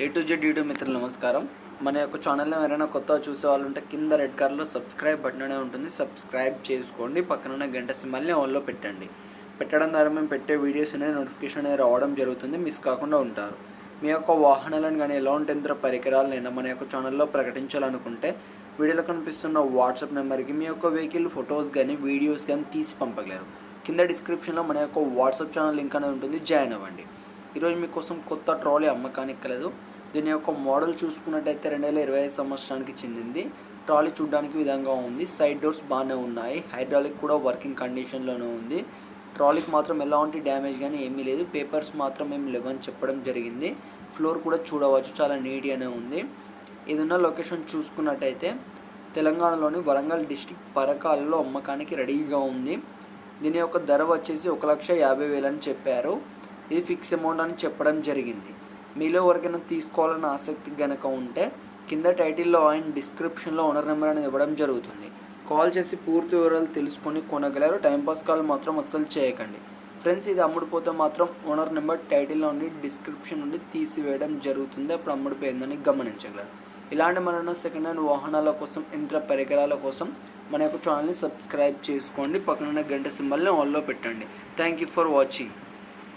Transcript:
A to Z YouTube మిత్రులు నమస్కారం. మన యొక్క ఛానల్లో ఎవరైనా కొత్త చూసే వాళ్ళు ఉంటే కింద రెడ్ కలర్లో సబ్స్క్రైబ్ బటన్ అనే ఉంటుంది. సబ్స్క్రైబ్ చేసుకోండి. పక్కన గంట సిమ్మల్ని ఆన్లో పెట్టండి. పెట్టడం ద్వారా మేము పెట్టే వీడియోస్ అనేది నోటిఫికేషన్ అనేది రావడం జరుగుతుంది. మిస్ కాకుండా ఉంటారు. మీ యొక్క వాహనాలను కానీ ఎలాంటి యంత్ర పరికరాలనైనా మన యొక్క ఛానల్లో ప్రకటించాలనుకుంటే వీడియోలో కనిపిస్తున్న వాట్సాప్ నెంబర్కి మీ యొక్క వెహికల్ ఫొటోస్ కానీ వీడియోస్ కానీ తీసి పంపగలరు. కింద డిస్క్రిప్షన్లో మన యొక్క వాట్సాప్ ఛానల్ లింక్ అనేది ఉంటుంది. జాయిన్ అవ్వండి. ఈరోజు మీకోసం కొత్త ట్రాలీ అమ్మకానికి కలదు దీని యొక్క మోడల్ చూసుకున్నట్టయితే రెండు వేల ఇరవై ఐదు సంవత్సరానికి చెందింది. ట్రాలీ చూడడానికి విధంగా ఉంది. సైడ్ డోర్స్ బాగానే ఉన్నాయి. హైడ్రాలిక్ కూడా వర్కింగ్ కండిషన్లోనే ఉంది. ట్రాలీకి మాత్రం ఎలాంటి డ్యామేజ్ కానీ ఏమీ లేదు. పేపర్స్ మాత్రం ఏం లేవని చెప్పడం జరిగింది. ఫ్లోర్ కూడా చూడవచ్చు. చాలా నీట్గానే ఉంది. ఇది ఉన్న లొకేషన్ చూసుకున్నట్టయితే తెలంగాణలోని వరంగల్ డిస్టిక్ పరకాలలో అమ్మకానికి రెడీగా ఉంది. దీని యొక్క ధర వచ్చేసి ఒక లక్ష యాభై వేలు అని చెప్పారు. ఇది ఫిక్స్ అమౌంట్ అని చెప్పడం జరిగింది. మీలో ఎవరికైనా తీసుకోవాలన్న ఆసక్తి గనక ఉంటే కింద టైటిల్లో అండ్ డిస్క్రిప్షన్లో ఓనర్ నెంబర్ అనేది ఇవ్వడం జరుగుతుంది. కాల్ చేసి పూర్తి వివరాలు తెలుసుకొని కొనగలరు. టైంపాస్ కాల్ మాత్రం అస్సలు చేయకండి. ఫ్రెండ్స్ ఇది అమ్ముడుపోతే మాత్రం ఓనర్ నెంబర్ టైటిల్లో నుండి డిస్క్రిప్షన్ నుండి తీసివేయడం జరుగుతుంది. అప్పుడు అమ్ముడిపోయిందని గమనించగలరు. ఇలాంటి మరెన్నో సెకండ్ హ్యాండ్ వాహనాల కోసం యంత్ర పరికరాల కోసం మన యొక్క ఛానల్ని సబ్స్క్రైబ్ చేసుకోండి. పక్కన గంట సింబల్ని ఆన్లో పెట్టండి. Thank you for watching